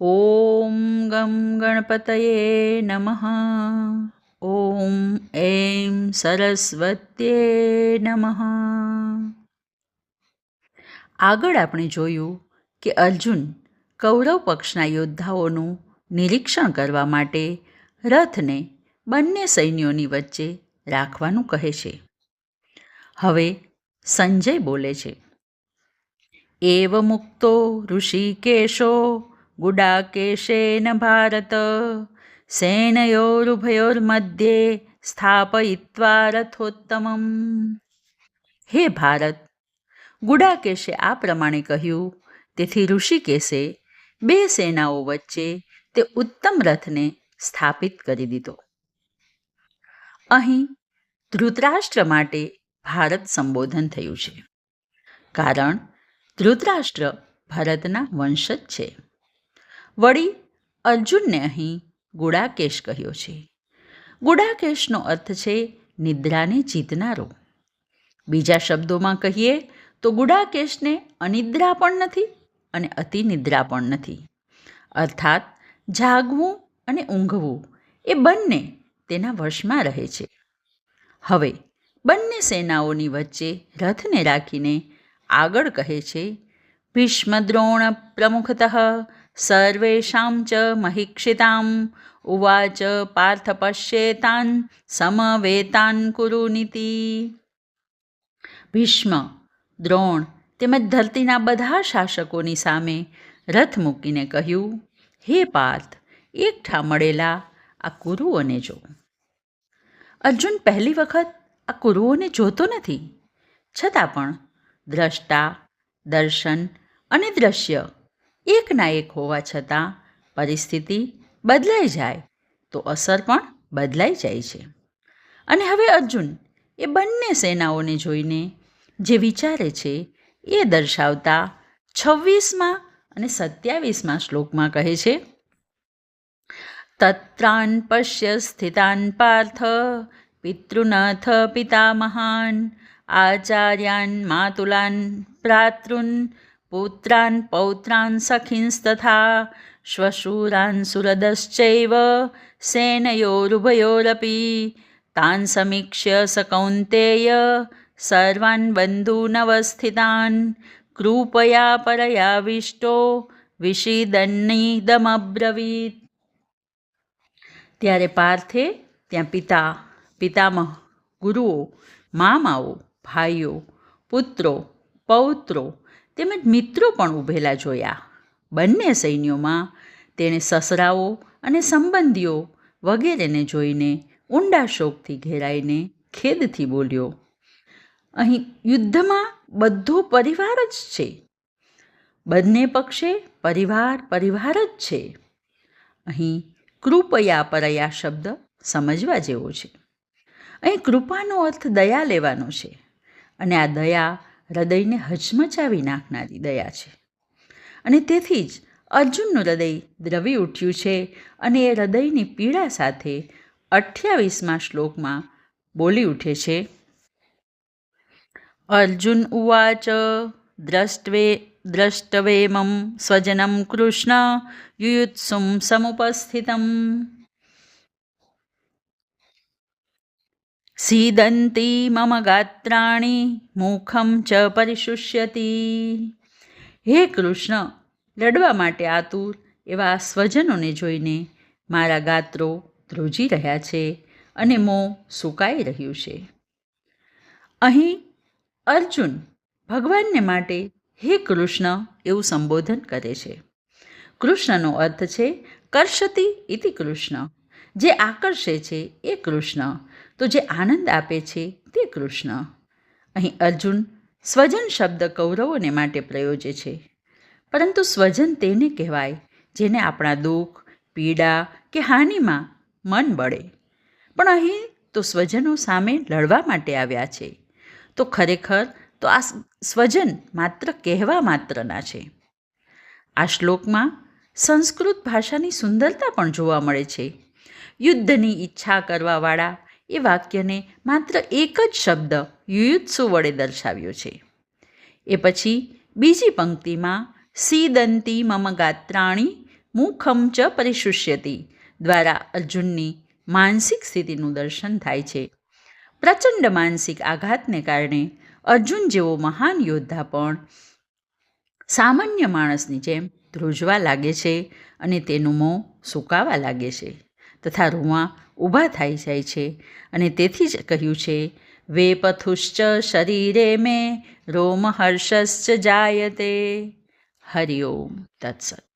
ઓમ ગમ ગણપતયે નમઃ ઓમ એમ સરસ્વત્યે નમઃ આગળ આપણે જોયું કે અર્જુન કૌરવ પક્ષના યોદ્ધાઓનું નિરીક્ષણ કરવા માટે રથને બંને સૈન્યોની વચ્ચે રાખવાનું કહે છે. હવે સંજય બોલે છે. એવ મુક્તો ઋષિકેશો ગુડાકેશેન ભારત सेनयोरुभयोर्मध्ये સ્થાપયિત્વા રથોત્તમમ હે ભારત ગુડાકેશે આ પ્રમાણે કહ્યું તેથી ઋષિકેશે બે સેનાઓ વચ્ચે તે ઉત્તમ રથને સ્થાપિત કરી દીધો અહીં ધૃતરાષ્ટ્ર માટે ભારત સંબોધન થયું છે કારણ ધૃતરાષ્ટ્ર ભરતના વંશજ છે વળી અર્જુનને અહીં ગુડાકેશ કહ્યો છે. ગુડાકેશનો અર્થ છે નિદ્રાને જીતનારો. બીજા શબ્દોમાં કહીએ તો ગુડાકેશને અનિદ્રા પણ નથી અને અતિનિદ્રા પણ નથી. અર્થાત જાગવું અને ઊંઘવું એ બંને તેના વશમાં રહે છે. હવે બંને સેનાઓની વચ્ચે રથને રાખીને આગળ કહે છે ભીષ્મદ્રોણ પ્રમુખત સર્વેષાં ચ મહિક્ષિતામ ઉવાચ પાર્થ પશ્યેતાન સમવેતાન કુરુનીતિ ભીષ્મ દ્રોણ તેમજ ધરતીના બધા શાસકોની સામે રથ મૂકીને કહ્યું, હે પાર્થ, એકઠા મળેલા આ કુરુઓને જો. અર્જુન પહેલી વખત આ કુરુઓને જોતો નથી. છતાં પણ દ્રષ્ટા, દર્શન અને દ્રશ્ય. એકના એક હોવા છતાં પરિસ્થિતિ બદલાઈ જાય તો અસર પણ બદલાઈ જાય છે. અને હવે અર્જુન એ બંને સેનાઓને જોઈને જે વિચારે છે એ દર્શાવતા છવ્વીસમાં અને સત્યાવીસમાં શ્લોકમાં કહે છે, તત્રાન પશ્ય સ્થિતાન પાર્થ, પિતૃનથ પિતામહાન, આચાર્યાન માતુલાન ભ્રાતૃન પુત્રાન પૌત્રાન સખીંસ્તથા શ્વશૂરાન સુરદશ્ચૈવ સેનયોરુભયોરપી તાન સમીક્ષ્ય સ કૌન્તેય સર્વાન બંધુનવસ્થિતાન કૃપયા પરયાવિષ્ટો વિષિદન્નિદમબ્રવીત ત્યારે પાર્થે ત્યાં પિતા, પિતામહ, ગુરુઓ, મામાઓ, ભાઈઓ, પુત્રો, પૌત્રો તેમજ મિત્રો પણ ઊભેલા જોયા. બંને સૈન્યોમાં તેણે સસરાઓ અને સંબંધીઓ વગેરેને જોઈને ઊંડા શોકથી ઘેરાઈને ખેદથી બોલ્યો, અહીં યુદ્ધમાં બધો પરિવાર જ છે. બંને પક્ષે પરિવાર પરિવાર જ છે. અહીં કૃપયા પરયા શબ્દ સમજવા જેવો છે. અહીં કૃપાનો અર્થ દયા લેવાનો છે. અને આ દયા હૃદયને હચમચાવી નાખનારી દયા છે. અને તેથી જ અર્જુનનું હૃદય દ્રવી ઉઠ્યું છે અને એ હૃદયની પીડા સાથે અઠ્યાવીસમાં શ્લોકમાં બોલી ઉઠે છે, અર્જુન ઉવાચ, દ્રષ્ટવે, દ્રષ્ટવેમમ સ્વજનમ કૃષ્ણ, યુયુત્સુમ સમુપસ્થિતમ. સીદંતી મમ ગાત્રાણી મુખમ ચ પરિશુષ્યતી હે કૃષ્ણ લડવા માટે આતુર એવા સ્વજનોને જોઈને મારા ગાત્રો ધ્રુજી રહ્યા છે અને મો સુકાઈ રહ્યું છે અહીં અર્જુન ભગવાનને માટે હે કૃષ્ણ એવું સંબોધન કરે છે કૃષ્ણનો અર્થ છે, કરશતી ઇતિ કૃષ્ણ, જે આકર્ષે છે એ કૃષ્ણ તો જે આનંદ આપે છે તે કૃષ્ણ. અહીં અર્જુન સ્વજન શબ્દ કૌરવોને માટે પ્રયોજે છે. પરંતુ સ્વજન તેને કહેવાય, જેને આપણા દુઃખ, પીડા કે હાનિમાં મન બળે. પણ અહીં તો સ્વજનો સામે લડવા માટે આવ્યા છે. તો ખરેખર તો આ સ્વજન માત્ર કહેવા માત્રના છે. આ શ્લોકમાં સંસ્કૃત ભાષાની સુંદરતા પણ જોવા મળે છે. યુદ્ધની ઈચ્છા કરવાવાળા એ વાક્યને માત્ર એક જ શબ્દ યુયુત્સુ વડે દર્શાવ્યો છે. એ પછી બીજી પંક્તિમાં સીદંતી મમ ગાત્રાણી મુખમ ચ પરિશુષ્યતી દ્વારા અર્જુનની માનસિક સ્થિતિનું દર્શન થાય છે. પ્રચંડ માનસિક આઘાતને કારણે અર્જુન જેવો મહાન યોદ્ધા પણ સામાન્ય માણસની જેમ ધ્રુજવા લાગે છે અને તેનું મોં સુકાવા લાગે છે. તથા રૂંવા ઊભા થઈ જાય છે. અને તેથી જ કહ્યું છે, વેપથુશ્ચ શરીરે મેં રોમહર્ષશ્ચ જાયતે. હરિ ઓમ. તત્સત.